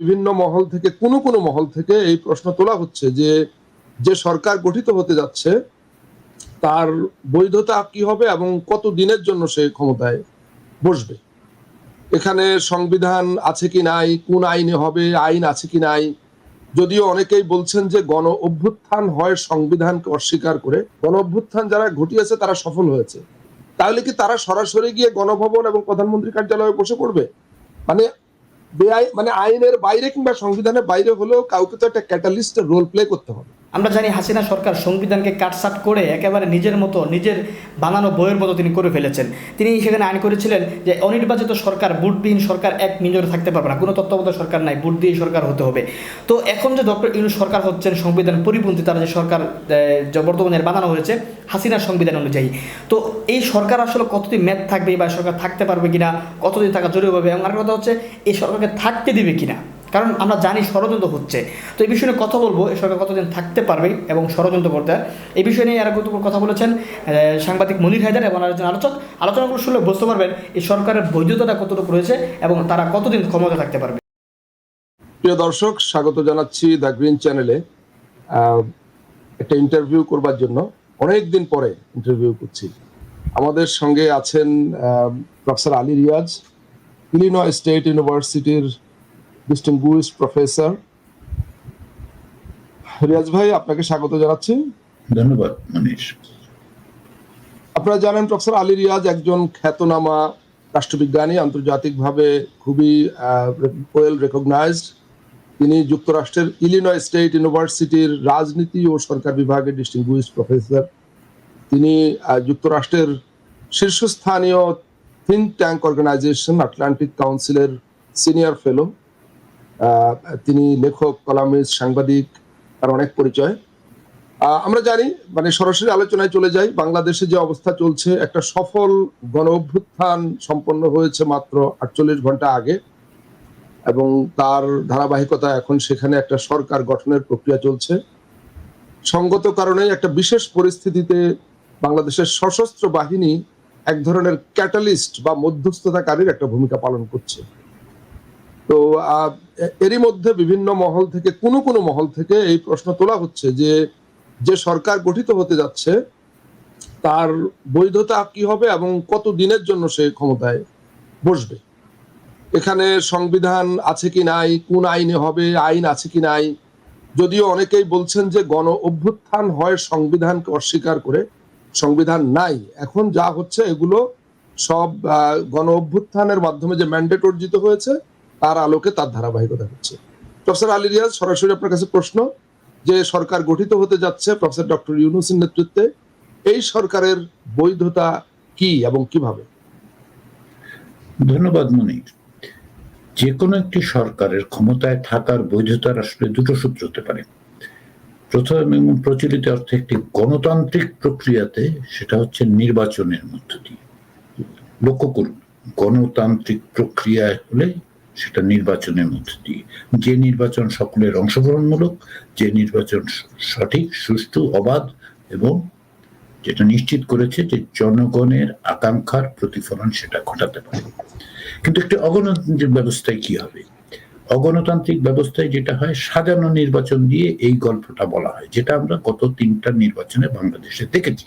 বিভিন্ন মহল থেকে, কোনো কোনো মহল থেকে এই প্রশ্ন তোলা হচ্ছে যে যে সরকার গঠিত হতে যাচ্ছে, তার বৈধতা কি হবে এবং কত দিনের জন্য সে ক্ষমতায় বসবে? এখানে সংবিধান আছে কি নাই, কোন আইনে হবে, আইন আছে কি নাই? যদিও অনেকেই বলছেন যে গণ অভ্যুত্থান হয় সংবিধানকে অস্বীকার করে, গণ অভ্যুত্থান যারা ঘটিয়েছে তারা সফল হয়েছে। তাহলে কি তারা সরাসরি গিয়ে গণভবন এবং প্রধানমন্ত্রী কার্যালয়ে বসে পড়বে? মানে মানে আইনের বাইরে কিংবা সংবিধানের বাইরে হলেও কাউকে তো একটা ক্যাটালিস্টের রোল প্লে করতে হবে। আমরা জানি হাসিনা সরকার সংবিধানকে কাটসাট করে একেবারে নিজের মতো, নিজের বানানো বইয়ের মতো তিনি করে ফেলেছেন। তিনি সেখানে আইন করেছিলেন যে অনির্বাচিত সরকার বুটবিহীন সরকার এক মিনিট থাকতে পারবে না। কোনো তত্ত্বাবধায়ক সরকার নাই, বুট দিয়ে সরকার হতে হবে। তো এখন যে ডক্টর ইউনুস সরকার হচ্ছেন, সংবিধান পরিপন্থী তারা যে সরকার বর্তমানে বানানো হয়েছে হাসিনার সংবিধান অনুযায়ী। তো এই সরকার আসলে কতদিন মেয়াদ থাকবে বা সরকার থাকতে পারবে কিনা, কতদিন থাকা জরুরি হবে? এবং আর কথা হচ্ছে, এই সরকারকে থাকতে দিবে কিনা? কারণ আমরা জানি ষড়যন্ত্র হচ্ছে। তো এই বিষয়ে নিয়ে কথা বলব এই সরকার কতদিন থাকতে পারবে এবং ষড়যন্ত্র করতে। এই বিষয় নিয়ে আরও গুরুত্বপূর্ণ কথা বলেছেন সাংবাদিক মনির হায়দার এবং আরেকজন আলোচক। আলোচনাগুলো শুনলে বুঝতে পারবেন এই সরকারের বৈধতা কতটুকু রয়েছে এবং তারা কতদিন ক্ষমতা থাকতে পারবে। প্রিয় দর্শক, স্বাগত জানাচ্ছি দ্য গ্রিন চ্যানেলে একটা ইন্টারভিউ করবার জন্য। অনেক দিন পরে ইন্টারভিউ করছি। আমাদের সঙ্গে আছেন professor Ali Riaz Illinois state ইউনিভার্সিটির ডিস্টিংগুইশ প্রফেসর রিয়াজ ভাই আপনাকে স্বাগত জানাচ্ছি। ধন্যবাদ মনীষ। আপনারা জানেন প্রফেসর আলী রিয়াজ একজন খ্যাতনামা রাষ্ট্রবিজ্ঞানী আন্তর্জাতিকভাবে খুবই ওয়েল রেকগনাইজড তিনি যুক্তরাষ্ট্রের ইলিনয় স্টেট ইউনিভার্সিটির রাজনীতি ও সরকার বিভাগের ডিস্টিংগুইশ প্রফেসর তিনি যুক্তরাষ্ট্রের শীর্ষস্থানীয় থিঙ্ক ট্যাঙ্ক অর্গানাইজেশন আটলান্টিক কাউন্সিলের সিনিয়র ফেলো তিনি লেখক, কলামিস্ট, সাংবাদিক, তার অনেক পরিচয়। আমরা জানি মানে সরাসরি আলোচনায় চলে যাই, বাংলাদেশে যে অবস্থা চলছে, একটা সফল গণ অভ্যুত্থান সম্পন্ন হয়েছে মাত্র আটচল্লিশ ঘণ্টা আগে, এবং তার ধারাবাহিকতা এখন সেখানে একটা সরকার গঠনের প্রক্রিয়া চলছে। সঙ্গত কারণে একটা বিশেষ পরিস্থিতিতে বাংলাদেশের সশস্ত্র বাহিনী এক ধরনের ক্যাটালিস্ট বা মধ্যস্থতাকারীর একটা ভূমিকা পালন করছে। তো এরই মধ্যে বিভিন্ন মহল থেকে, কোনো কোনো মহল থেকে এই প্রশ্ন তোলা হচ্ছে যে যে সরকার গঠিত হতে যাচ্ছে, তার বৈধতা কি হবে এবং কত দিনের জন্য সে ক্ষমতায় বসবে? এখানে সংবিধান আছে কি নাই, কোন আইনে হবে, আইন আছে কি নাই? যদিও অনেকেই বলছেন যে গণ অভ্যুত্থান হয় সংবিধানকে অস্বীকার করে, সংবিধান নাই। এখন যা হচ্ছে, এগুলো সব গণ অভ্যুত্থানের মাধ্যমে যে ম্যান্ডেট অর্জিত হয়েছে তার আলোকে তার ধারাবাহিকতা হচ্ছে। প্রফেসর আলী রিয়াজ, সরাসরি আপনার কাছে প্রশ্ন যে সরকার গঠিত হতে যাচ্ছে প্রফেসর ডক্টর ইউনুসের নেতৃত্বে, এই সরকারের বৈধতা কি এবং কীভাবে? ধন্যবাদ, মনির। যে কোনো একটি সরকারের ক্ষমতায় থাকার বৈধতার আসলে দুটো সূত্র হতে পারে। প্রথম এবং প্রচলিত অর্থে একটি গণতান্ত্রিক প্রক্রিয়াতে সেটা হচ্ছে নির্বাচনের মধ্য দিয়ে। লক্ষ্য করুন, গণতান্ত্রিক প্রক্রিয়া হলে সেটা নির্বাচনের মধ্য দিয়ে। যে নির্বাচন সকলের অংশগ্রহণমূলক, যে নির্বাচন সঠিক, সুষ্ঠু, অবাধ এবং যেটা নিশ্চিত করেছে যে জনগণের আকাঙ্ক্ষার প্রতিফলন সেটা ঘটাতে পারে। কিন্তু একটি অগণতান্ত্রিক ব্যবস্থায় কি হবে? অগণতান্ত্রিক ব্যবস্থায় যেটা হয়, সাজানো নির্বাচন দিয়ে এই গল্পটা বলা হয়, যেটা আমরা গত তিনটা নির্বাচনে বাংলাদেশে দেখেছি।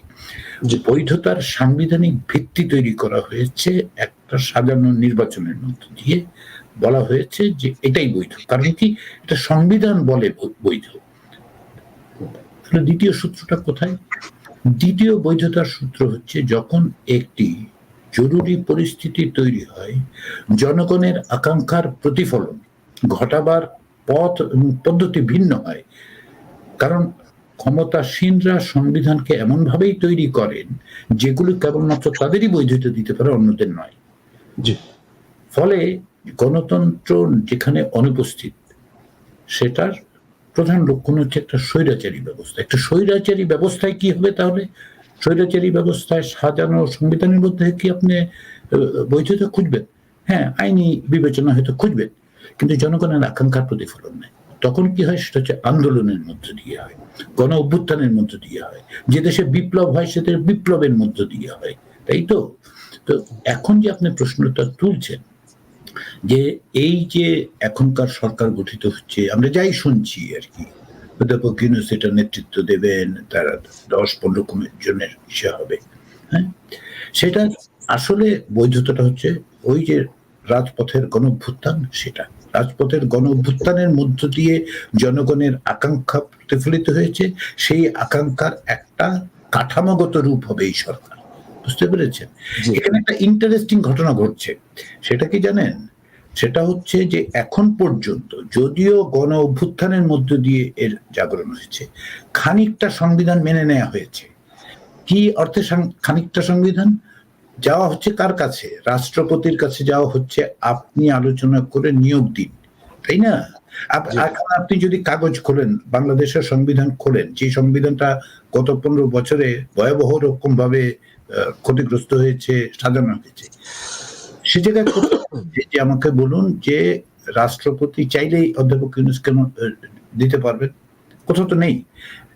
যে বৈধতার সাংবিধানিক ভিত্তি তৈরি করা হয়েছে একটা সাজানো নির্বাচনের মধ্য দিয়ে। বলা হয়েছে যে এটাই বৈধ। কারণ কি এটা সংবিধান বলে বৈধ। তাহলে দ্বিতীয় সূত্রটা কোথায়? দ্বিতীয় বৈধতার সূত্র হচ্ছে যখন একটি জরুরি পরিস্থিতি তৈরি হয় জনগণের আকাঙ্ক্ষার প্রতিফলন ঘটাবার পথ পদ্ধতি ভিন্ন হয়। কারণ ক্ষমতাসীনরা সংবিধানকে এমনভাবেই তৈরি করেন যেগুলো কেবলমাত্র তাদেরই বৈধতা দিতে পারে অন্যদের নয়। ফলে গণতন্ত্র যেখানে অনুপস্থিত, সেটার প্রধান লক্ষণ হচ্ছে একটা স্বৈরাচারী ব্যবস্থা। একটা স্বৈরাচারী ব্যবস্থায় কি হবে তাহলে? স্বৈরাচারী ব্যবস্থায় সাজানো সংবিধানের মধ্যে কি আপনি বৈধতা খুঁজবেন? হ্যাঁ আইনি বিবেচনা হয়তো খুঁজবেন, কিন্তু জনগণের আকাঙ্ক্ষার প্রতিফলন নেই। তখন কি হয়? সেটা হচ্ছে আন্দোলনের মধ্য দিয়ে হয়, গণ অভ্যুত্থানের মধ্য দিয়ে হয়, যে দেশে বিপ্লব হয় সেটা বিপ্লবের মধ্য দিয়ে হয়, তাই তো? তো এখন যে আপনি প্রশ্নটা তুলছেন যে এই যে এখনকার সরকার গঠিত হচ্ছে, আমরা যাই শুনছি আর কি। অধ্যাপক ইউনুস এটা নেতৃত্ব দেবেন, তারা দশ পনেরো জন্য ইসে হবে হ্যাঁ? সেটা আসলে বৈধতাটা হচ্ছে ওই যে রাজপথের গণ অভ্যুত্থান সেটা। রাজপথের গণ অভ্যুত্থানের মধ্য দিয়ে জনগণের আকাঙ্ক্ষা প্রতিফলিত হয়েছে, সেই আকাঙ্ক্ষার একটা কাঠামোগত রূপ হবে এই সরকার। বুঝতে পেরেছেন? এখানে একটা ইন্টারেস্টিং ঘটনা ঘটছে। সেটা কি জানেন? সেটা হচ্ছে যে এখন পর্যন্ত যদিও গণ অভ্যুত্থানের মধ্য দিয়ে এর জাগরণ হয়েছে খানিকটা সংবিধান মেনে নেওয়া হয়েছে। কি অর্থে খানিকটা সংবিধান? যাওয়া হচ্ছে কার কাছে? রাষ্ট্রপতির কাছে যাওয়া হচ্ছে আপনি আলোচনা করে নিয়োগ দিন তাই না? এখন আপনি যদি কাগজ খোলেন বাংলাদেশের সংবিধান খোলেন যে সংবিধানটা গত পনেরো বছরে ভয়াবহ রকম ভাবে আহ, ক্ষতিগ্রস্ত হয়েছে সাজানো হয়েছে। সে জায়গায় যে- আমাকে বলুন যে রাষ্ট্রপতি চাইলেই অধ্যাপক ইউনুস কেন দিতে পারবেন? কোথাও তো নেই।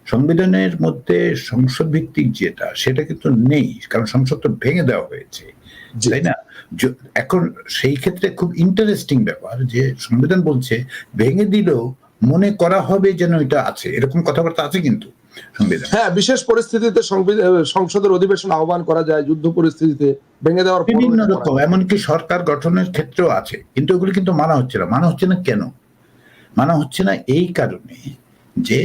সংবিধানের মধ্যে সংসদ ভিত্তিক যেটা সেটা কিন্তু নেই কারণ সংসদ তো ভেঙে দেওয়া হয়েছে তাই না? এখন সেই ক্ষেত্রে খুব ইন্টারেস্টিং ব্যাপার যে সংবিধান বলছে ভেঙে দিলেও মনে করা হবে যেন এটা আছে এরকম কথাবার্তা আছে কিন্তু। সংবিধান হ্যাঁ বিশেষ পরিস্থিতিতে সংসদের অধিবেশন আহ্বান করা যায় যুদ্ধ পরিস্থিতিতে ভেঙে দেওয়ার বিভিন্ন রকম এমনকি সরকার গঠনের ক্ষেত্রেও আছে কিন্তু ওগুলো কিন্তু মানা হচ্ছে না। মানা হচ্ছে না কেন? মানা হচ্ছে না এই কারণে যে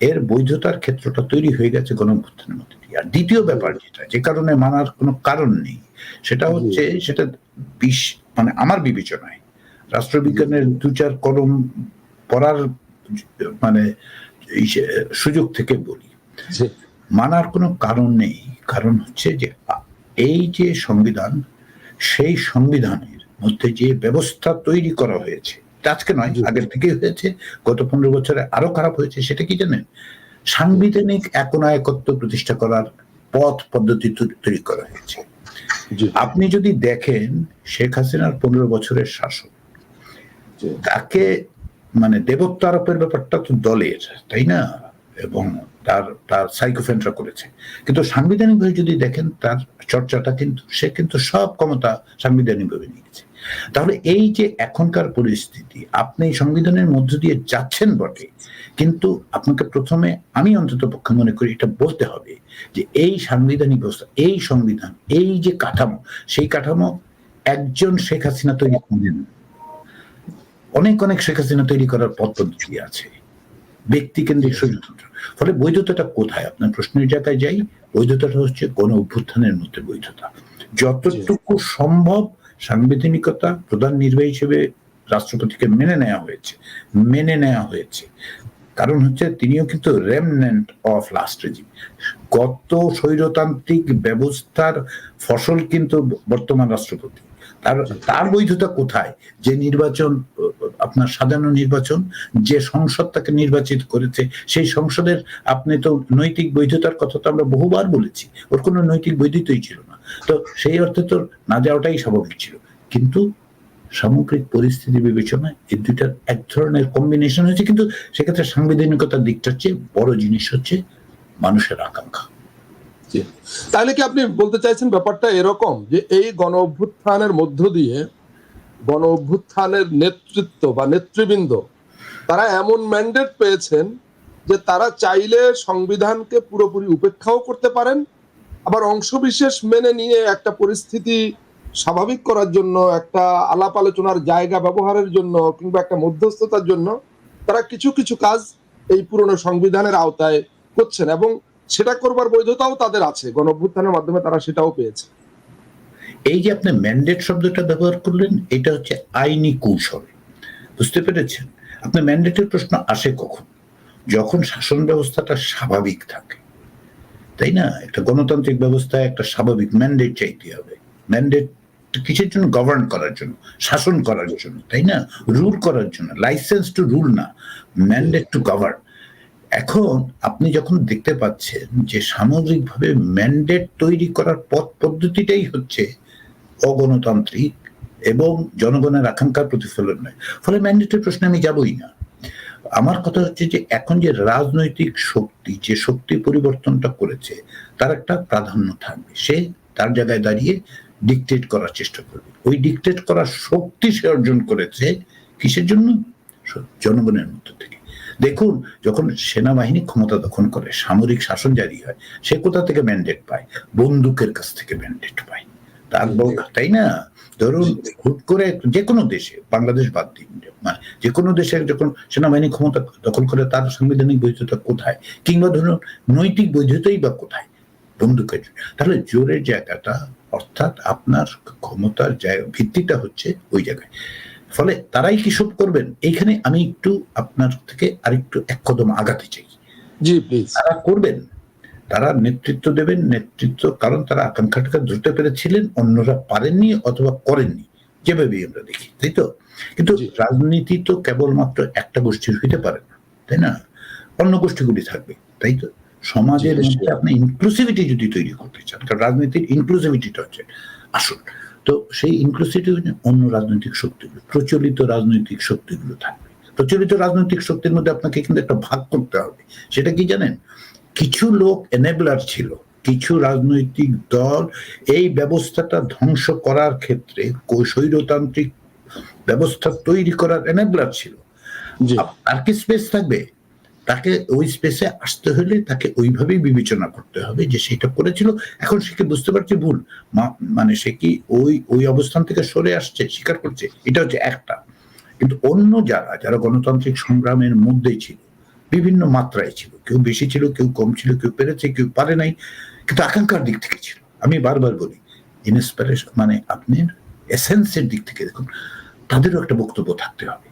এর বৈধতার ক্ষেত্রটা তৈরি হয়ে গেছে গণঅভ্যুত্থানের মধ্যে দিয়ে। আর দ্বিতীয় ব্যাপার যেটা যে কারণে মানার কোনো কারণ নেই সেটা হচ্ছে সেটা বিশ মানে আমার বিবেচনায় রাষ্ট্রবিজ্ঞানের দু চার কলম পড়ার মানে সুযোগ থেকে বলি। জি। মানার কোনো কারণ নেই। কারণ হচ্ছে যে এই যে সংবিধান সেই সংবিধানের মধ্যে যে ব্যবস্থা তৈরি করা হয়েছে আজকে নয় আগের থেকেই হয়েছে গত পনেরো বছরে আরও খারাপ হয়েছে সেটা কি জানেন? সাংবিধানিক একনায়কত্ব প্রতিষ্ঠা করার পথ পদ্ধতি তৈরি করা হয়েছে। আপনি যদি দেখেন শেখ হাসিনার পনেরো বছরের শাসন তাকে মানে দেবত্ব আরোপের ব্যাপারটা তো দলের, তাই না? এবং তার তার সাইকোফেন্টরা করেছে। কিন্তু সাংবিধানিকভাবে যদি দেখেন, তার চর্চাটা কিন্তু, সে কিন্তু সব ক্ষমতা সাংবিধানিকভাবে নিয়েছে তাহলে এই যে এখনকার পরিস্থিতি, আপনি সংবিধানের মধ্য দিয়ে যাচ্ছেন বটে, কিন্তু আপনাকে প্রথমে আমি অন্তত পক্ষে মনে করি এটা বলতে হবে যে এই সাংবিধানিক ব্যবস্থা, এই সংবিধান, এই যে কাঠামো, সেই কাঠামো একজন শেখ হাসিনা তৈরি করেন অনেক অনেক শেখ হাসিনা তৈরি করার পথ পদ্ধতি আছে। ব্যক্তি কেন্দ্রিক স্বৈরতন্ত্র ফলে বৈধতাটা কোথায়? আপনার প্রশ্নের জায়গায় যাই। বৈধতাটা হচ্ছে গণ অভ্যুত্থানের মধ্যে বৈধতা। যতটুকু সম্ভব সাংবিধানিকতা প্রধান নির্বাহী হিসেবে রাষ্ট্রপতিকে মেনে নেওয়া হয়েছে। মেনে নেওয়া হয়েছে। কারণ হচ্ছে তিনিও কিন্তু রেমনেন্ট অফ লাস্ট রেজিম গত স্বৈরতান্ত্রিক ব্যবস্থার ফসল কিন্তু বর্তমান রাষ্ট্রপতি। তার তার বৈধতা কোথায়? যে নির্বাচন, আপনার সাধারণ নির্বাচন, যে সংসদ তাকে নির্বাচিত করেছে, সেই সংসদের আপনি তো নৈতিক বৈধতার কথা তো আমরা বহুবার বলেছি। ওর কোনো নৈতিক বৈধতাই ছিল না। তো সেই অর্থে তো না যাওয়াটাই স্বাভাবিক ছিল। কিন্তু সামগ্রিক পরিস্থিতি বিবেচনায় এই দুইটার এক ধরনের কম্বিনেশন হয়েছে। কিন্তু সেক্ষেত্রে সাংবিধানিকতার দিকটা হচ্ছে বড় জিনিস হচ্ছে মানুষের আকাঙ্ক্ষা। জি। তাহলে কি আপনি বলতে চাইছেন ব্যাপারটা এরকম যে এই গণ অভ্যুত্থানের মধ্য দিয়ে গণ অভ্যুত্থানের নেতৃত্ব বা নেতৃবৃন্দ, তারা এমন ম্যান্ডেট পেয়েছেন যে তারা চাইলে সংবিধানকে পুরোপুরি উপেক্ষাও করতে পারেন, আবার অংশবিশেষ মেনে নিয়ে একটা পরিস্থিতি স্বাভাবিক করার জন্য, একটা আলাপ আলোচনার জায়গা ব্যবহারের জন্য কিংবা একটা মধ্যস্থতার জন্য তারা কিছু কিছু কাজ এই পুরনো সংবিধানের আওতায় করছেন এবং সেটা করবার বৈধতাও তাদের আছে। গণ মাধ্যমে তারা সেটাও পেয়েছে। এই যে আপনি ম্যান্ডেট শব্দটা ব্যবহার করলেন, এটা হচ্ছে আইনি কৌশল। বুঝতে পেরেছেন? আপনার ম্যান্ডেটের প্রশ্ন আসে কখন? যখন শাসন ব্যবস্থাটা স্বাভাবিক থাকে। তাই না? একটা গণতান্ত্রিক ব্যবস্থায় একটা স্বাভাবিক ম্যান্ডেট চাইতে হবে। ম্যান্ডেট কিসের জন্য? গভর্ন করার জন্য, শাসন করার জন্য, তাই না? রুল করার জন্য। লাইসেন্স টু রুল না। ম্যান্ডেট টু গভর্ন এখন আপনি যখন দেখতে পাচ্ছেন যে সামগ্রিকভাবে ম্যান্ডেট তৈরি করার পথ পদ্ধতিটাই হচ্ছে অগণতান্ত্রিক এবং জনগণের আকাঙ্ক্ষার প্রতিফলন নয়। ফলে ম্যান্ডেটের প্রশ্নে আমি যাবই না। আমার কথা হচ্ছে যে এখন যে রাজনৈতিক শক্তি, যে শক্তি পরিবর্তনটা করেছে, তার একটা প্রাধান্য থাকবে। সে তার জায়গায় দাঁড়িয়ে ডিকটেট করার চেষ্টা করবে। ওই ডিকটেট করার শক্তি সে অর্জন করেছে কিসের জন্য? জনগণের মধ্য থেকে। দেখুন যখন সেনাবাহিনী ক্ষমতা দখল করে সামরিক শাসন জারি হয় সে কোথা থেকে ম্যান্ডেট পায়? বন্দুকের কাছ থেকে ম্যান্ডেট পায়। তার তাই না? ধরুন হুট করে যে কোনো দেশে বাংলাদেশ বাদ দিন মানে যে কোনো দেশের যখন সেনাবাহিনী ক্ষমতা দখল করে তার সাংবিধানিক বৈধতা কোথায়? কিংবা ধরুন নৈতিক বৈধতাই বা কোথায়? বন্দুকের তাহলে জোরের জায়গাটা অর্থাৎ আপনার ক্ষমতার জায়গা ভিত্তিটা হচ্ছে ওই জায়গায়। ফলে তারাই কি সব করবেন? এইখানে আমি একটু আপনার থেকে আরেকটু এক কদম আগাতে চাই। জি প্লিজ তারা করবেন। তারা নেতৃত্ব দেবেন। নেতৃত্ব কারণ তারা আকাঙ্ক্ষাটাকে ধরতে পেরেছিলেন অন্যরা পারেননি অথবা করেননি। যেভাবেই আমরা দেখি তাই তো? কিন্তু। রাজনীতি তো কেবলমাত্র একটা গোষ্ঠীর হইতে পারে না তাই না? অন্য গোষ্ঠীগুলি থাকবে তাই তো? সমাজের মধ্যে আপনি ইনক্লুসিভিটি যদি তৈরি করতে চান কারণ রাজনীতির ইনক্লুসিভিটিটা হচ্ছে আসল। তো সেই ইনক্লুসিভিটি অন্য রাজনৈতিক শক্তিগুলো প্রচলিত রাজনৈতিক শক্তিগুলো থাকবে। প্রচলিত রাজনৈতিক শক্তির মধ্যে আপনাকে কিন্তু একটা ভাগ করতে হবে। সেটা কি জানেন? কিছু লোক এনেবলার ছিল কিছু রাজনৈতিক দল এই ব্যবস্থাটা ধ্বংস করার ক্ষেত্রে কো- স্বৈরতান্ত্রিক ব্যবস্থা তৈরি করার এনেবলার ছিল। আপ- কি স্পেস থাকবে? তাকে ওই স্পেসে আসতে হলে তাকে ওইভাবেই বিবেচনা করতে হবে যে সেটা করেছিল। এখন সে কি বুঝতে পারছে ভুল? মানে সে কি ওই ওই অবস্থান থেকে সরে আসছে, স্বীকার করছে? এটা হচ্ছে একটা। কিন্তু অন্য যারা যারা গণতান্ত্রিক সংগ্রামের মধ্যেই ছিল, বিভিন্ন মাত্রায় ছিল, কেউ বেশি ছিল, কেউ কম ছিল, কেউ পেরেছে, কেউ পারে নাই, কিন্তু আকাঙ্ক্ষার দিক থেকে ছিল। আমি বারবার বলি ইনস্পিরেশন মানে আপনি এসেন্সের দিক থেকে দেখুন, তাদেরও একটা বক্তব্য থাকতে হবে।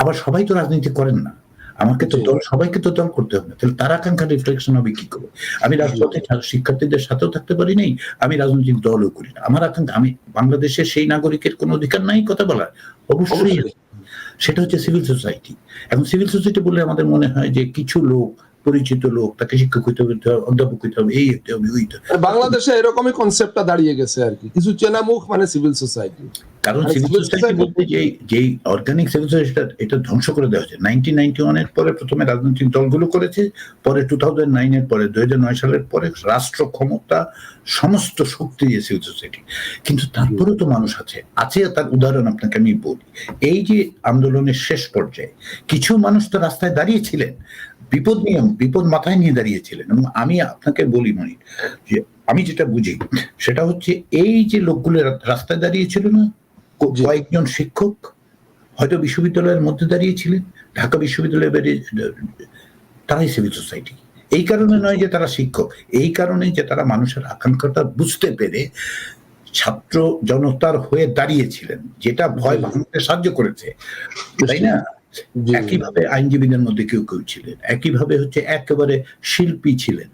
আবার সবাই তো রাজনীতি করেন না। আমাকে তো দল সবাইকে তো দল করতে হবে তাহলে তার আকাঙ্ক্ষা রিফ্লেকশন হবে কি করে? আমি রাজপথে শিক্ষার্থীদের সাথেও থাকতে পারি নাই আমি রাজনৈতিক দলও করি না। আমার আকাঙ্ক্ষা আমি বাংলাদেশের সেই নাগরিকের কোনো অধিকার নাই কথা বলার। অবশ্যই। সেটা হচ্ছে সিভিল সোসাইটি এখন সিভিল সোসাইটি বলে আমাদের মনে হয় যে কিছু লোক পরিচিত লোক তাকে শিক্ষক হইতে হবে অধ্যাপক হইতে হবে এই হইতে হবে হইতে বাংলাদেশে এরকমই কনসেপ্টটা দাঁড়িয়ে গেছে আর কি। কিছু চেনা মুখ মানে সিভিল সোসাইটি কারণ মানে সিভিল সোসাইটি বলতে যে যেই অর্গানিক সিভিল সোসাইটি এটা ধ্বংস করে দেওয়া হয়েছে। নাইনটিন নাইনটি ওয়ানের পরে প্রথমে রাজনৈতিক দলগুলো করেছে পরে টু থাউজেন্ড নাইনের পরে দুই হাজার নয় সালের পরে রাষ্ট্র ক্ষমতা সমস্ত শক্তি দিয়ে সিভিল সোসাইটি কিন্তু তারপরেও তো মানুষ আছে। আছে তার উদাহরণ আপনাকে আমি বলি। এই যে আন্দোলনের শেষ পর্যায়ে কিছু মানুষ তো রাস্তায় দাঁড়িয়েছিলেন বিপদ নিয়ে বিপদ মাথায় নিয়ে দাঁড়িয়েছিলেন এবং আমি আপনাকে বলি মনি যে আমি যেটা বুঝি সেটা হচ্ছে এই যে লোকগুলো রাস্তায় দাঁড়িয়েছিল না কয়েকজন শিক্ষক হয়তো বিশ্ববিদ্যালয়ের মধ্যে দাঁড়িয়েছিলেন ঢাকা বিশ্ববিদ্যালয়ে বেরিয়ে তারাই সিভিল সোসাইটি এই কারণে নয় যে তারা শিক্ষক এই কারণে যে তারা মানুষের আকাঙ্ক্ষাটা বুঝতে পেরে ছাত্র জনতার হয়ে দাঁড়িয়েছিলেন যেটা ভয় ভাঙতে সাহায্য করেছে তাই না? একইভাবে আইনজীবীদের মধ্যে কেউ কেউ ছিলেন একইভাবে হচ্ছে একেবারে শিল্পী ছিলেন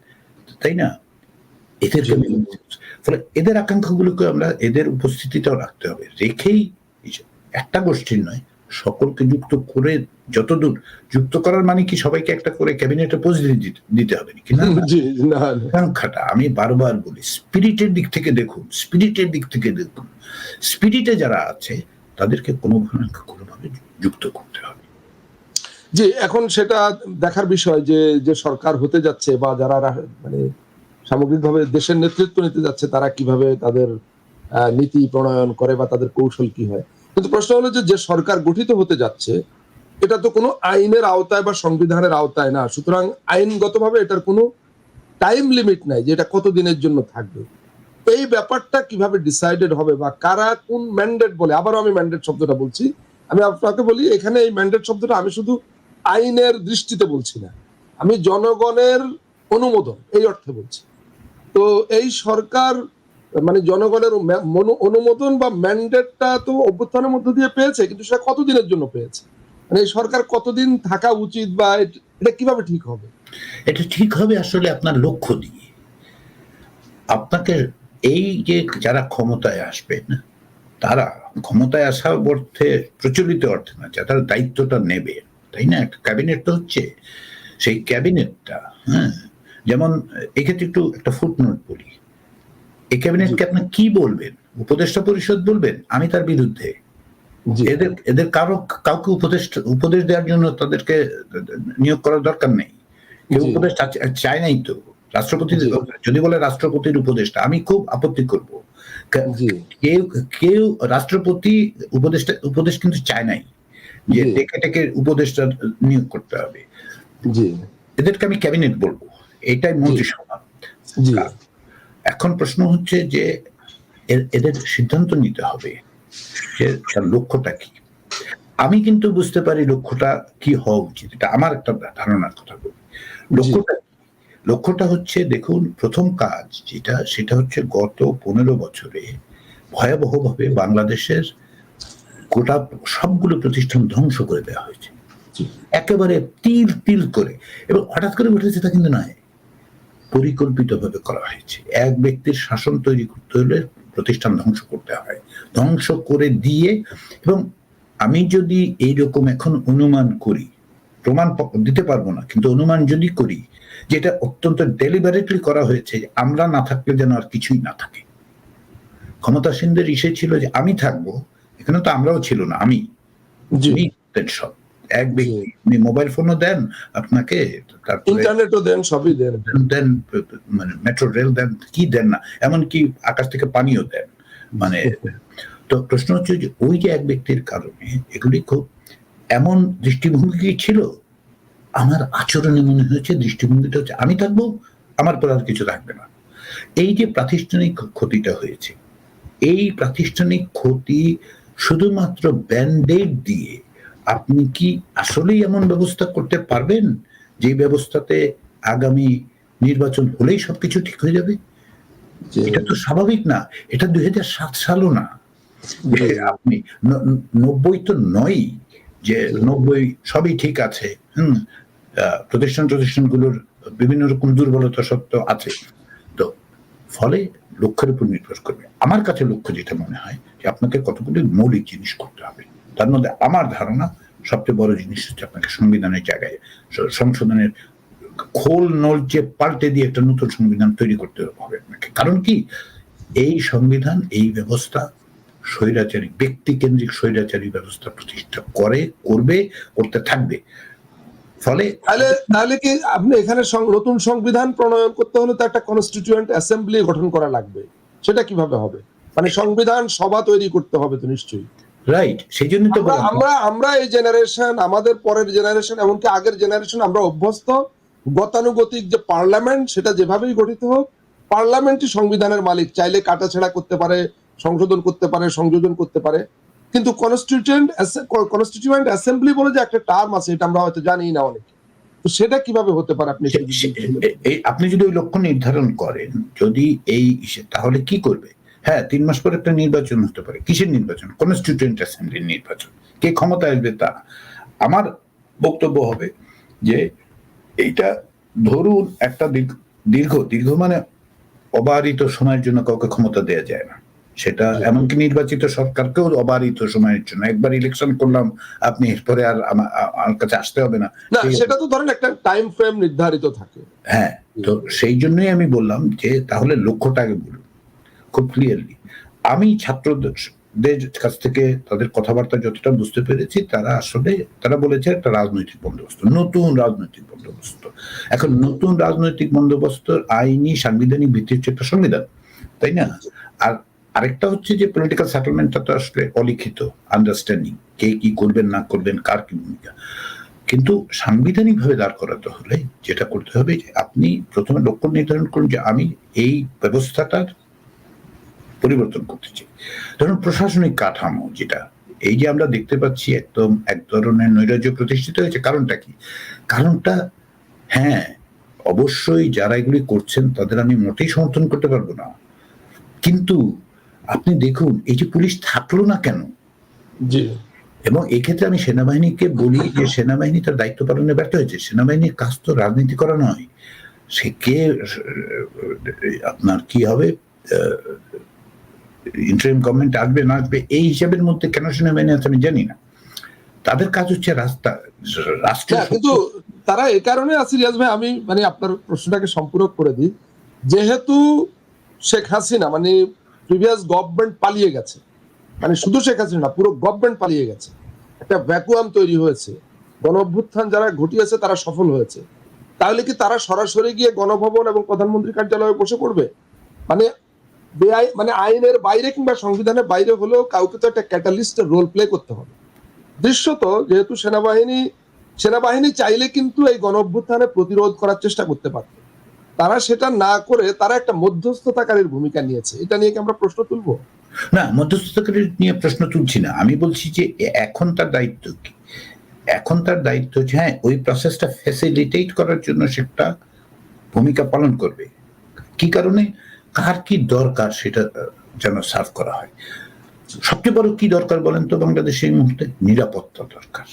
তাই না? এদেরকে জি। ফলে এদের আকাঙ্ক্ষাগুলোকে আমরা এদের উপস্থিতিটাও রাখতে হবে। রেখেই একটা গোষ্ঠীর নয় সকলকে যুক্ত করে যতদূর যুক্ত করার মানে কি সবাইকে একটা করে ক্যাবিনেটে পোস্ট দিতে হবে নাকি। আকাঙ্ক্ষাটা আমি বারবার বলি স্পিরিটের দিক থেকে দেখুন স্পিরিটের দিক থেকে দেখুন। স্পিরিটে যারা আছে তাদেরকে কোনোভাবে কোনোভাবে যুক্ত করতে হবে। জি, এখন সেটা দেখার বিষয় যে যে সরকার হতে যাচ্ছে বা যারা মানে সামগ্রিকভাবে দেশের নেতৃত্ব নিতে যাচ্ছে, তারা কীভাবে তাদের নীতি প্রণয়ন করে বা তাদের কৌশল কি হয়। কিন্তু প্রশ্ন হলো যে যে সরকার গঠিত হতে যাচ্ছে, এটা তো কোনো আইনের আওতায় বা সংবিধানের আওতায় না। সুতরাং আইনগতভাবে এটার কোনো টাইম লিমিট নাই যে এটা কতদিনের জন্য থাকবে। এই ব্যাপারটা কীভাবে ডিসাইডেড হবে বা কারা কোন ম্যান্ডেট বলে, আবারও আমি ম্যান্ডেট শব্দটা বলছি, আমি আপনাকে বলি, এখানে এই ম্যান্ডেট শব্দটা আমি শুধু আইনের দৃষ্টিতে বলছি না। আমি জনগণের অনুমোদন, এই অর্থে বলছি। তো এই সরকার মানে জনগণের অনুমোদন বা ম্যান্ডেটটা তো অভ্যুত্থানের মধ্য দিয়ে পেয়েছে, কিন্তু সেটা কতদিনের জন্য পেয়েছে? মানে এই সরকার কতদিন থাকা উচিত বা এটা কীভাবে ঠিক হবে? এটা ঠিক হবে আসলে আপনার লক্ষ্য দিয়ে আপনাকে এই যে যারা ক্ষমতায় আসবেন, তারা ক্ষমতায় আসা অর্থে প্রচলিত অর্থে না যারা দায়িত্বটা নেবে তাই না? একটা ক্যাবিনেট তো হচ্ছে সেই ক্যাবিনেটটা হ্যাঁ? যেমন এক্ষেত্রে একটু একটা ফুটনোট বলি। এই ক্যাবিনেটকে আপনি কি বলবেন? উপদেষ্টা পরিষদ বলবেন? আমি তার বিরুদ্ধে। এদের এদের কারও কাউকে উপদেশ উপদেশ দেওয়ার জন্য তাদেরকে নিয়োগ করার দরকার নেই। কেউ উপদেশ চায় নাই তো। রাষ্ট্রপতি যদি বলে রাষ্ট্রপতির উপদেষ্টা আমি খুব আপত্তি করব। কেউ কেউ রাষ্ট্রপতি উপদেষ্টা উপদেশ কিন্তু চায় নাই। যে। ডেকে ডেকে উপদেষ্টা নিয়োগ করতে হবে। এদেরকে আমি ক্যাবিনেট বলব। এটাই মন্ত্রিসভা এখন প্রশ্ন হচ্ছে যে এদের সিদ্ধান্ত নিতে হবে। যে তার লক্ষ্যটা কি? আমি কিন্তু বুঝতে পারি লক্ষ্যটা কি হওয়া উচিত। এটা আমার একটা ধারণার কথা বলি। লক্ষ্যটা লক্ষ্যটা হচ্ছে দেখুন প্রথম কাজ যেটা সেটা হচ্ছে গত পনেরো বছরে ভয়াবহভাবে বাংলাদেশের গোটা সবগুলো প্রতিষ্ঠান ধ্বংস করে দেওয়া হয়েছে। একেবারে তিল তিল করে। এবং হঠাৎ করে উঠেছে তা কিন্তু নয়। পরিকল্পিতভাবে করা হয়েছে। এক ব্যক্তির শাসন তৈরি করতে হলে প্রতিষ্ঠান ধ্বংস করতে হয়। ধ্বংস করে দিয়ে এবং আমি যদি এইরকম এখন অনুমান করি প্রমাণ দিতে পারব না কিন্তু অনুমান যদি করি যেটা অত্যন্ত ডেলিভারেটলি করা হয়েছে আমরা না থাকলে যেন আর কিছুই না থাকে। ক্ষমতাসীনদের ইসে ছিল যে আমি থাকব এখানে তো আমরাও ছিল না আমি। উনি করতেন সব। এক ব্যক্তি উনি মোবাইল ফোনও দেন আপনাকে ইন্টারনেটও দেন সবই দেন। দেন মানে মেট্রো রেল দেন কি দেন না এমনকি আকাশ থেকে পানিও দেন মানে তো প্রশ্ন হচ্ছে যে ওই যে এক ব্যক্তির কারণে এগুলি খুব এমন দৃষ্টিভঙ্গি ছিল? আমার আচরণে মনে হয়েছে দৃষ্টিভঙ্গিটা হচ্ছে আমি থাকব আমার পর আর কিছু থাকবে না। এই যে প্রাতিষ্ঠানিক ক্ষতিটা হয়েছে এই প্রাতিষ্ঠানিক ক্ষতি শুধুমাত্র ব্যান্ডেড দিয়ে আপনি কি আসলেই এমন ব্যবস্থা করতে পারবেন? যে ব্যবস্থাতে আগামী নির্বাচন হলেই সবকিছু ঠিক হয়ে যাবে? এটা তো স্বাভাবিক না। এটা দুই হাজার সাত সালও না। যে আপনি নব্বই তো নয় যে নব্বই সবই ঠিক আছে হম? প্রতিষ্ঠান প্রতিষ্ঠানগুলোর বিভিন্ন রকম দুর্বলতা সত্ত্বেও আছে। তো ফলে লক্ষ্যের উপর নির্ভর করবে। আমার কাছে লক্ষ্য যেটা মনে হয় যে আপনাকে কতগুলি মৌলিক জিনিস করতে হবে। তার মধ্যে আমার ধারণা সবচেয়ে বড় জিনিস হচ্ছে আপনাকে সংবিধানের জায়গায় সংশোধনের খোল নলচে পাল্টে দিয়ে একটা নতুন সংবিধান তৈরি করতে হবে আপনাকে। কারণ কি? এই সংবিধান, এই ব্যবস্থা স্বৈরাচারী, ব্যক্তি কেন্দ্রিক স্বৈরাচারী ব্যবস্থা প্রতিষ্ঠা করে, করবে, করতে থাকবে। ফলে তাহলে তাহলে কি আপনি এখানে নতুন সংবিধান প্রণয়ন করতে হলে তো একটা কনস্টিটিউয়েন্ট অ্যাসেম্বলি গঠন করা লাগবে। সেটা কীভাবে হবে? মানে সংবিধান সভা তৈরি করতে হবে তো নিশ্চয়ই। রাইট সেই জন্য তো আমরা আমরা এই জেনারেশন আমাদের পরের জেনারেশন এমনকি আগের জেনারেশন আমরা অভ্যস্ত। গতানুগতিক যে পার্লামেন্ট সেটা যেভাবেই গঠিত হোক পার্লামেন্টই সংবিধানের মালিক। চাইলে কাটাছেড়া করতে পারে সংশোধন করতে পারে সংযোজন করতে পারে। কিন্তু কনস্টিটিউয়েন্ট অ্যাসেম্বলি বলে যে একটা টার্ম আছে, এটা আমরা হয়তো জানি না অনেকে। সেটা কীভাবে হতে পারে আপনি আপনি যদি ওই লক্ষ্য নির্ধারণ করেন, যদি এই তাহলে কি করবে? হ্যাঁ তিন মাস পর একটা নির্বাচন হতে পারে। কিসের নির্বাচন? কনস্টিটিউয়েন্ট অ্যাসেম্বলির নির্বাচন। কে ক্ষমতা আসবে তা? আমার বক্তব্য হবে যে এইটা ধরুন একটা দীর্ঘ দীর্ঘ দীর্ঘ মানে অবারিত সময়ের জন্য কাউকে ক্ষমতা দেওয়া যায় না। সেটা এমনকি নির্বাচিত সরকারকেও অবারিত সময়ের জন্য একবার ইলেকশন করলাম আপনি এরপরে আর আমার কাছে আসতে হবে না। সেটা তো ধরেন একটা টাইম ফ্রেম নির্ধারিত থাকে। হ্যাঁ তো সেই জন্যই আমি বললাম যে তাহলে লক্ষ্যটা আগে বলুন খুব ক্লিয়ারলি আমি ছাত্রদের কাছ থেকে তাদের কথাবার্তা যতটা বুঝতে পেরেছি তারা আসলে তারা বলেছে একটা রাজনৈতিক বন্দোবস্ত নতুন রাজনৈতিক বন্দোবস্ত। এখন নতুন রাজনৈতিক বন্দোবস্ত আইনি সাংবিধানিক ভিত্তি হচ্ছে একটা সংবিধান তাই না? আর আরেকটা হচ্ছে যে পলিটিক্যাল সেটেলমেন্টটা তো আসলে অলিখিত আন্ডারস্ট্যান্ডিং কে কি করবেন, না করবেন, কার কি ভূমিকা। কিন্তু সাংবিধানিক ভাবে দাঁড় করাতে হলে যেটা করতে হবে যে আপনি প্রথমে লক্ষ্য নির্ধারণ করুন যে আমি এই ব্যবস্থাটার পরিবর্তন করতে চাই। ধরুন প্রশাসনিক কাঠামো যেটা, এই যে আমরা দেখতে পাচ্ছি একদম এক ধরনের নৈরাজ্য প্রতিষ্ঠিত হয়েছে। কারণটা কি? কারণটা হ্যাঁ অবশ্যই যারা এগুলি করছেন তাদের আমি মোটেই সমর্থন করতে পারব না। কিন্তু আপনি দেখুন এই যে পুলিশ থাকল না কেন? এবং এক্ষেত্রে আমি সেনাবাহিনীকে বলি যে সেনাবাহিনী তার দায়িত্ব পালনে ব্যর্থ হয়েছে। সেনাবাহিনীর কাজ তো রাজনীতি করা নয়। সে কে আপনার কি হবে? ইন্টারিম গভর্নমেন্ট আসবে না আসবে এই হিসাবের মধ্যে কেন সেনাবাহিনী আছে আমি জানি না। তাদের কাজ হচ্ছে রাস্তা রাষ্ট্র না কিন্তু তারা এ কারণে আছে রিয়াজ ভাই আমি মানে আপনার প্রশ্নটাকে সম্পূরক করে দিই। যেহেতু শেখ হাসিনা মানে প্রিভিয়াস গভর্নমেন্ট পালিয়ে গেছে। মানে শুধু শেখ হাসিনা পুরো গভর্নমেন্ট পালিয়ে গেছে। একটা ভ্যাকুয়াম তৈরি হয়েছে। গণ অভ্যুত্থান যারা ঘটিয়েছে, তারা সফল হয়েছে। তাহলে কি তারা সরাসরি গিয়ে গণভবন এবং প্রধানমন্ত্রী কার্যালয়ে বসে পড়বে? মানে বেআই মানে আইনের বাইরে কিংবা সংবিধানের বাইরে হলেও কাউকে তো একটা ক্যাটালিস্টের রোল প্লে করতে হবে। দৃশ্যত যেহেতু সেনাবাহিনী সেনাবাহিনী চাইলে কিন্তু এই গণ অভ্যুত্থানে প্রতিরোধ করার চেষ্টা করতে পারত। তারা সেটা না করে তারা একটা মধ্যস্থতাকারীর ভূমিকা নিয়েছে। এটা নিয়ে কি আমরা প্রশ্ন তুলবো? না মধ্যস্থতাকারী নিয়ে প্রশ্ন তুলছি না। আমি বলছি যে এখন তার দায়িত্ব কি? এখন তার দায়িত্ব যে হ্যাঁ ওই প্রসেসটা ফ্যাসিলিটেট করার জন্য সেটা ভূমিকা পালন করবে। কি কারণে? কার কি দরকার সেটা যেন সার্ভ করা হয়। সবচেয়ে বড় কি দরকার বলেন তো বাংলাদেশে এই মুহূর্তে? নিরাপত্তা দরকার।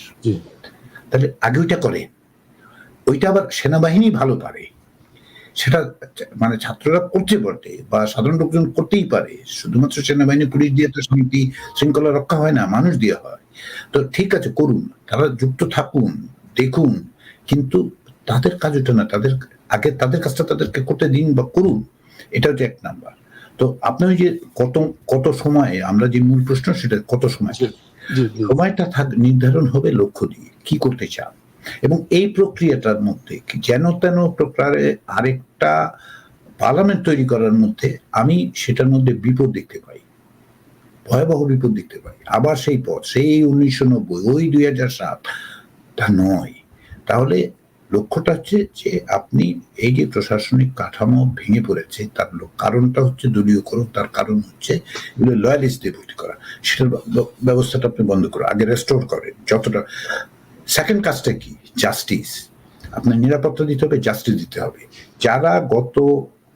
তাহলে আগে ওইটা করে। ওইটা আবার সেনাবাহিনী ভালো পারে। সেটা মানে ছাত্ররা করতে পারে বা সাধারণ লোকজন করতেই পারে। শুধুমাত্র সেনাবাহিনী পুলিশ দিয়ে তো শান্তি শৃঙ্খলা রক্ষা হয় না মানুষ দিয়ে হয়। তো ঠিক আছে করুন তারা যুক্ত থাকুন দেখুন কিন্তু তাদের কাজ ওটা না তাদের আগে তাদের কাজটা তাদেরকে করতে দিন বা করুন এটা হচ্ছে এক নাম্বার। তো আপনি ওই যে কত কত সময় আমরা যে মূল প্রশ্ন সেটা কত সময়? সময়টা থাক নির্ধারণ হবে লক্ষ্য দিয়ে কি করতে চান? এবং এই প্রক্রিয়াটার মধ্যে যেন তেন প্রকারে আরেকটা পার্লামেন্ট তৈরি করার মধ্যে আমি সেটার মধ্যে বিপদ দেখতে পাই। ভয়াবহ বিপদ দেখতে পাই। আবার সেই পথ, সেই উনিশশো নব্বই, ওই দুই হাজার সাত, তা নয়। তাহলে লক্ষ্যটা হচ্ছে যে আপনি এই যে প্রশাসনিক কাঠামো ভেঙে পড়েছে, তার কারণটা হচ্ছে দলীয়করণ, তার কারণ হচ্ছে এগুলো লয়ালিস্টদের ভর্তি করা। সেটার ব্যবস্থাটা আপনি বন্ধ করুন, আগে রেস্টোর করেন। যতটা সেকেন্ড কাজটা কি? জাস্টিস আপনার নিরাপত্তা দিতে হবে জাস্টিস দিতে হবে। যারা গত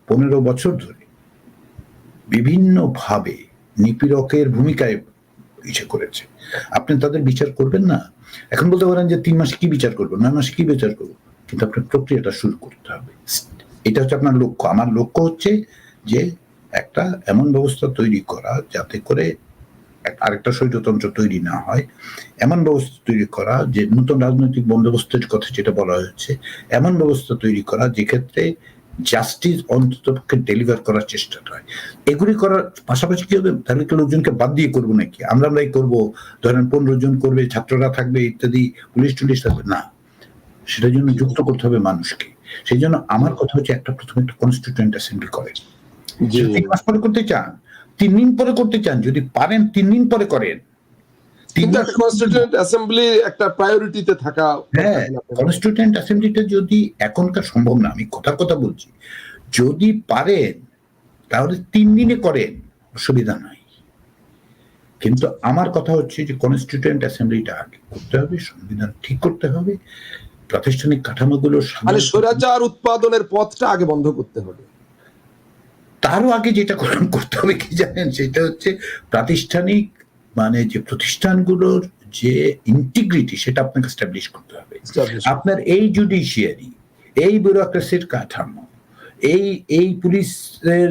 পনেরো বছর ধরে বিভিন্নভাবে নিপীড়কের ভূমিকায় ইচ্ছে করেছে, আপনি তাদের বিচার করবেন না? এখন বলতে পারেন যে তিন মাসে কি বিচার করব, নয় মাসে কি বিচার করব? কিন্তু আপনার প্রক্রিয়াটা শুরু করতে হবে। এটা হচ্ছে আপনার লক্ষ্য। আমার লক্ষ্য হচ্ছে যে একটা এমন ব্যবস্থা তৈরি করা যাতে করে আরেকটা স্বৈরতন্ত্র তৈরি না হয়। এমন ব্যবস্থা তৈরি করা যে নতুন রাজনৈতিক বন্দোবস্তের কথা যেটা বলা হয়েছে এমন ব্যবস্থা তৈরি করা যেক্ষেত্রে জাস্টিস অন্তত ডেলিভার করার চেষ্টাটা হয়। এগুলি করার পাশাপাশি কি হবে? তাহলে কি লোকজনকে বাদ দিয়ে করব নাকি? আমরা আমরাই করব। ধরেন পনেরো জন করবে ছাত্ররা থাকবে ইত্যাদি পুলিশ টুলিশ থাকবে। না। সেটার জন্য যুক্ত করতে হবে মানুষকে। সেই জন্য আমার কথা হচ্ছে একটা প্রথমে একটা কনস্টিটিউয়েন্ট অ্যাসেম্বলি করেন। জি। যদি তিন মাস পরে করতে চান তিন দিন পরে করতে চান যদি পারেন তিন দিন পরে করেন। অ্যাসেম্বলি একটা প্রায়োরিটিতে থাকা হ্যাঁ কনস্টিটিউয়েন্ট অ্যাসেম্বলিটা যদি এখনকার সম্ভব না আমি কথার কথা বলছি যদি পারেন তাহলে তিন দিনে করেন অসুবিধা নাই। কিন্তু আমার কথা হচ্ছে যে কনস্টিটিউয়েন্ট অ্যাসেম্বলিটা আগে করতে হবে সংবিধান ঠিক করতে হবে প্রাতিষ্ঠানিক কাঠামোগুলো মানে স্বৈরাচার উৎপাদনের পথটা আগে বন্ধ করতে হবে। তারও আগে যেটা করতে হবে কি জানেন? সেটা হচ্ছে প্রাতিষ্ঠানিক মানে যে প্রতিষ্ঠানগুলোর যে ইন্টিগ্রিটি সেটা আপনাকে স্টাবলিশ করতে হবে। আপনার এই জুডিশিয়ারি এই ব্যুরোক্রেসির কাঠামো এই এই পুলিশের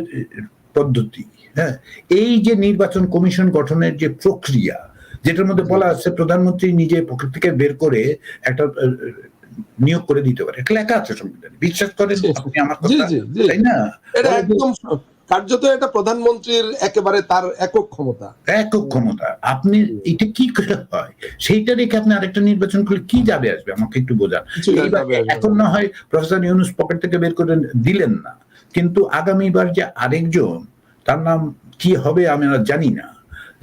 পদ্ধতি হ্যাঁ? এই যে নির্বাচন কমিশন গঠনের যে প্রক্রিয়া যেটার মধ্যে বলা আছে প্রধানমন্ত্রী নিজে পকেট থেকে বের করে একটা নিয়োগ করে দিতে পারে। এটা লেখা আছে সংবিধানে। বিশ্বাস করেন আপনি আমার কথা তাই না? এটা একদম কার্যত এটা প্রধানমন্ত্রীর একেবারে তার একক ক্ষমতা। একক ক্ষমতা। আপনি এটা কি করে হয়? সেইটা রেখে আপনি আরেকটা নির্বাচন করলে কি যাবে আসবে? আমাকে একটু বোঝান। এখন না হয় প্রফেসর ইউনুস পকেট থেকে বের করে দিলেন না। কিন্তু আগামীবার যে আরেকজন তার নাম কি হবে আমি আর জানি না।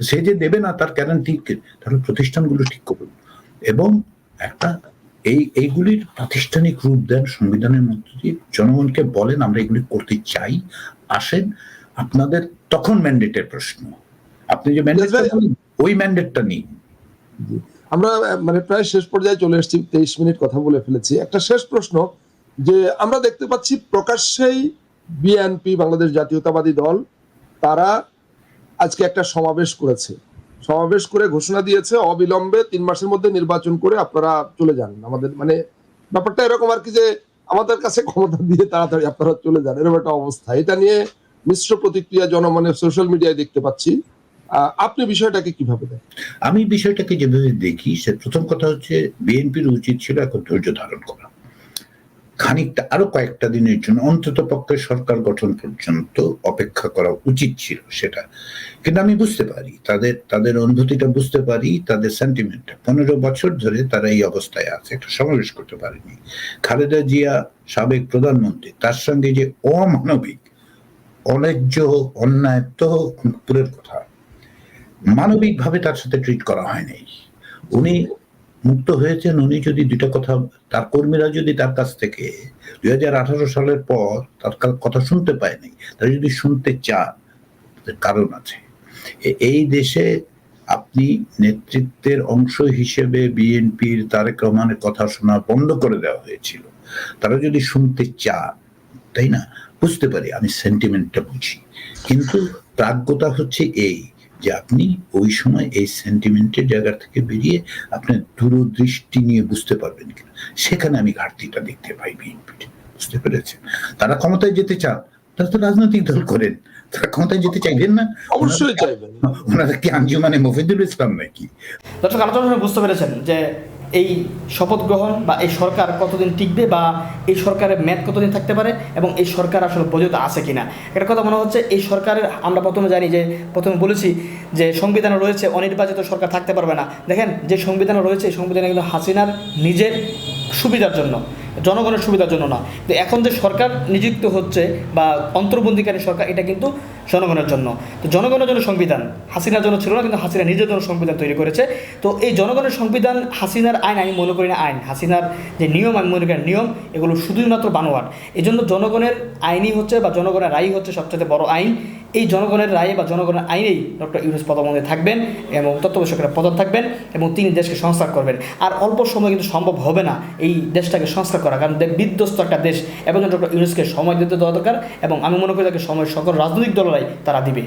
সে যে দেবে না তার গ্যারান্টি তাহলে প্রতিষ্ঠানগুলো ঠিক করুন। এবং একটা এই এইগুলির প্রাতিষ্ঠানিক রূপ দেন সংবিধানের মধ্যে দিয়ে। জনগণকে বলেন আমরা এগুলি করতে চাই। আসেন আপনাদের তখন ম্যান্ডেটের প্রশ্ন। আপনি যে বলেন, ওই ম্যান্ডেটটা নিন। আমরা মানে প্রায় শেষ পর্যায়ে চলে এসেছি তেইশ মিনিট কথা বলে ফেলেছি। একটা শেষ প্রশ্ন যে আমরা দেখতে পাচ্ছি প্রকাশ্যেই বিএনপি বাংলাদেশ জাতীয়তাবাদী দল তারা আজকে একটা সমাবেশ করেছে। সমাবেশ করে ঘোষণা দিয়েছে অবিলম্বে তিন মাসের মধ্যে নির্বাচন করে আপনারা চলে যান। আমাদের মানে ব্যাপারটা এরকম আর কি যে আমাদের কাছে ক্ষমতা দিয়ে তাড়াতাড়ি আপনারা চলে যান, এরকম একটা অবস্থা। এটা নিয়ে মিশ্র প্রতিক্রিয়া জনমনে সোশ্যাল মিডিয়ায় দেখতে পাচ্ছি। আপনি বিষয়টাকে কীভাবে দেখেন? আমি বিষয়টাকে যেভাবে দেখি, সে প্রথম কথা হচ্ছে, বিএনপির উচিত ছিল এখন ধৈর্য ধারণ করা। খানিকটা আরও কয়েকটা দিনের জন্য অন্তত পক্ষে সরকার গঠন পর্যন্ত অপেক্ষা করা উচিত ছিল সেটা। কিন্তু আমি বুঝতে পারি, তাদের তাদের অনুভূতিটা বুঝতে পারি, তাদের সেন্টিমেন্টটা পনেরো বছর ধরে তারা এই অবস্থায় আছে একটা সমাবেশ করতে পারেনি। খালেদা জিয়া সাবেক প্রধানমন্ত্রী, তার সঙ্গে যে অমানবিক অন্যায্য অন্যায় তো পুরের কথা, মানবিকভাবে তার সাথে ট্রিট করা হয়নি। উনি মুক্ত হয়েছেন উনি যদি দুটা কথা, তার কর্মীরা যদি তার কাছ থেকে দুই হাজার আঠারো সালের পর তার কথা শুনতে পায়নি তারা যদি শুনতে চান কারণ আছে। এই দেশে আপনি নেতৃত্বের অংশ হিসেবে বিএনপির তারেক রহমানের কথা শোনা বন্ধ করে দেওয়া হয়েছিল। তারা যদি শুনতে চান, তাই না? বুঝতে পারি, আমি সেন্টিমেন্টটা বুঝি। কিন্তু প্রাজ্ঞতা হচ্ছে এই যে আপনি ওই সময় এই সেন্টিমেন্টের জায়গা থেকে বেরিয়ে আপনার দূরদৃষ্টি নিয়ে বুঝতে পারবেন কিনা। সেখানে আমি ঘাটতিটা দেখতে পাই বিএনপির বুঝতে পেরেছেন? তারা ক্ষমতায় যেতে চান তারা তো রাজনৈতিক দল করেন। তারা ক্ষমতায় যেতে চাইবেন না? অবশ্যই চাইবেন। ওনারা কি আঞ্জুমানে মফিদুল ইসলাম নাকি? দর্শক আলোচনা বুঝতে পেরেছেন যে এই শপথ গ্রহণ বা এই সরকার কতদিন টিকবে বা এই সরকারের মেয়াদ কতদিন থাকতে পারে এবং এই সরকার আসলে বৈধতা আছে কিনা? একটা কথা মনে হচ্ছে, এই সরকারের, আমরা প্রথমে জানি যে, প্রথমে বলেছি যে সংবিধানে রয়েছে অনির্বাচিত সরকার থাকতে পারবে না। দেখেন, যে সংবিধানে রয়েছে, এই সংবিধানে কিন্তু হাসিনার নিজের সুবিধার জন্য। জনগণের সুবিধার জন্য না। তো এখন যে সরকার নিযুক্ত হচ্ছে বা অন্তর্বন্দিকারী সরকার, এটা কিন্তু জনগণের জন্য। তো জনগণের জন্য সংবিধান, হাসিনার জন্য ছিল না, কিন্তু হাসিনা নিজের জন্য সংবিধান তৈরি করেছে। তো এই জনগণের সংবিধান, হাসিনার আইন, আমি মনে করি না আইন, হাসিনার যে নিয়ম, আমি মনে করি নিয়ম, এগুলো শুধুই মাত্র বানোয়াট। এই জন্য জনগণের আইনই হচ্ছে বা জনগণের রায় হচ্ছে সবচেয়ে বড় আইন। এই জনগণের রায়ে বা জনগণের আইনেই ডক্টর ইউনুস প্রধানমন্ত্রী থাকবেন এবং তত্ত্বাবধায়কেরা প্রধান থাকবেন এবং তিনি দেশকে সংস্কার করবেন। আর অল্প সময় কিন্তু সম্ভব হবে না এই দেশটাকে সংস্কার করা। কারণ বিধ্বস্ত একটা দেশ। এবং ডক্টর ইউনুসকে সময় দিতে দেওয়া দরকার এবং আমি মনে করি তাকে সময় সকল রাজনৈতিক দলেরাই তারা দিবে।